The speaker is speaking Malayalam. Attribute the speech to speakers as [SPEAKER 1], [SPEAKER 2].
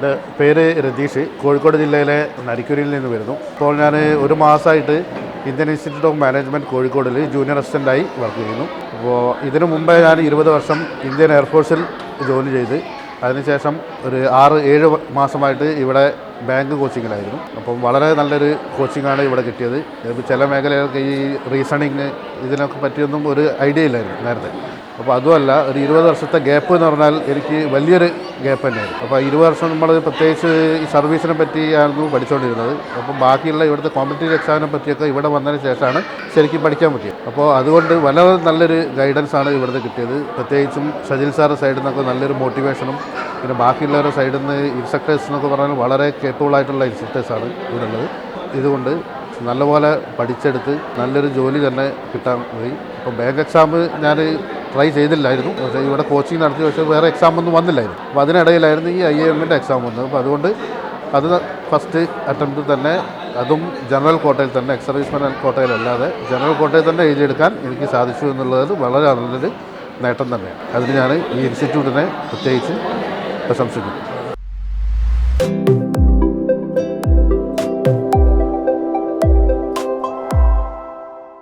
[SPEAKER 1] എന്റെ പേര് രതീഷ്. കോഴിക്കോട് ജില്ലയിലെ നരിക്കുരിയിൽ നിന്ന് വരുന്നു. ഇപ്പോൾ ഞാൻ ഒരു മാസമായിട്ട് ഇന്ത്യൻ ഇൻസ്റ്റിറ്റ്യൂട്ട് ഓഫ് മാനേജ്മെന്റ് കോഴിക്കോടിൽ ജൂനിയർ അസിസ്റ്റന്റായി വർക്ക് ചെയ്യുന്നു. അപ്പോൾ ഇതിനു മുമ്പേ ഞാൻ ഇരുപത് വർഷം ഇന്ത്യൻ എയർഫോഴ്സിൽ ജോലി ചെയ്ത് അതിനുശേഷം ഒരു ആറ് ഏഴ് മാസമായിട്ട് ഇവിടെ ബാങ്ക് കോച്ചിങ്ങിലായിരുന്നു. അപ്പം വളരെ നല്ലൊരു കോച്ചിങ്ങാണ് ഇവിടെ കിട്ടിയത്. ഇപ്പോൾ ചില മേഖലകൾക്ക് ഈ റീസണിങ് ഇതിനൊക്കെ പറ്റിയൊന്നും ഒരു ഐഡിയ ഇല്ലായിരുന്നു നേരത്തെ. അപ്പോൾ അതുമല്ല ഒരു ഇരുപത് വർഷത്തെ ഗ്യാപ്പ് എന്ന് പറഞ്ഞാൽ എനിക്ക് വലിയൊരു ഗ്യാപ്പ് തന്നെയായിരുന്നു. അപ്പോൾ ഇരുപത് വർഷം നമ്മൾ പ്രത്യേകിച്ച് ഈ സർവീസിനെ പറ്റിയായിരുന്നു പഠിച്ചുകൊണ്ടിരുന്നത് അപ്പം ബാക്കിയുള്ള ഇവിടുത്തെ കോമ്പറ്റീവ് എക്സാമിനെ പറ്റിയൊക്കെ ഇവിടെ വന്നതിന് ശേഷമാണ് ശരിക്കും പഠിക്കാൻ പറ്റിയത്. അപ്പോൾ അതുകൊണ്ട് വളരെ നല്ലൊരു ഗൈഡൻസ് ആണ് ഇവിടുത്തെ കിട്ടിയത്. പ്രത്യേകിച്ചും സജിൽ സാറ് സൈഡിൽ നിന്നൊക്കെ നല്ലൊരു മോട്ടിവേഷനും പിന്നെ ബാക്കിയുള്ളവരുടെ സൈഡിൽ നിന്ന് ഇൻസ്ട്രക്ടേഴ്സ് എന്നൊക്കെ പറഞ്ഞാൽ വളരെ കേപ്പബിൾ ആയിട്ടുള്ള ഇൻസ്ട്രക്ടേഴ്സാണ് ഇവിടെ ഉള്ളത് ഇതുകൊണ്ട് നല്ലപോലെ പഠിച്ചെടുത്ത് നല്ലൊരു ജോലി തന്നെ കിട്ടാൻ പോയി അപ്പോൾ ബാങ്ക് എക്സാം ഞാൻ ട്രൈ ചെയ്തില്ലായിരുന്നു. പക്ഷേ ഇവിടെ കോച്ചിങ് നടത്തി പക്ഷേ വേറെ എക്സാം ഒന്നും വന്നില്ലായിരുന്നു. അപ്പോൾ അതിനിടയിലായിരുന്നു ഈ ഐ എമ്മിന്റെ എക്സാം വന്നത്. അപ്പോൾ അതുകൊണ്ട് അത് ഫസ്റ്റ് അറ്റംപ്റ്റ് തന്നെ അതും ജനറൽ കോട്ടയിൽ തന്നെ എക്സ് സർവീസ്മാൻ കോട്ടയിലല്ലാതെ ജനറൽ കോട്ടയിൽ തന്നെ എഴുതിയെടുക്കാൻ എനിക്ക് സാധിച്ചു എന്നുള്ളത് വളരെ നല്ലൊരു നേട്ടം തന്നെയാണ്. അതിന് ഞാൻ ഈ ഇൻസ്റ്റിറ്റ്യൂട്ടിനെ പ്രത്യേകിച്ച് 감사합니다.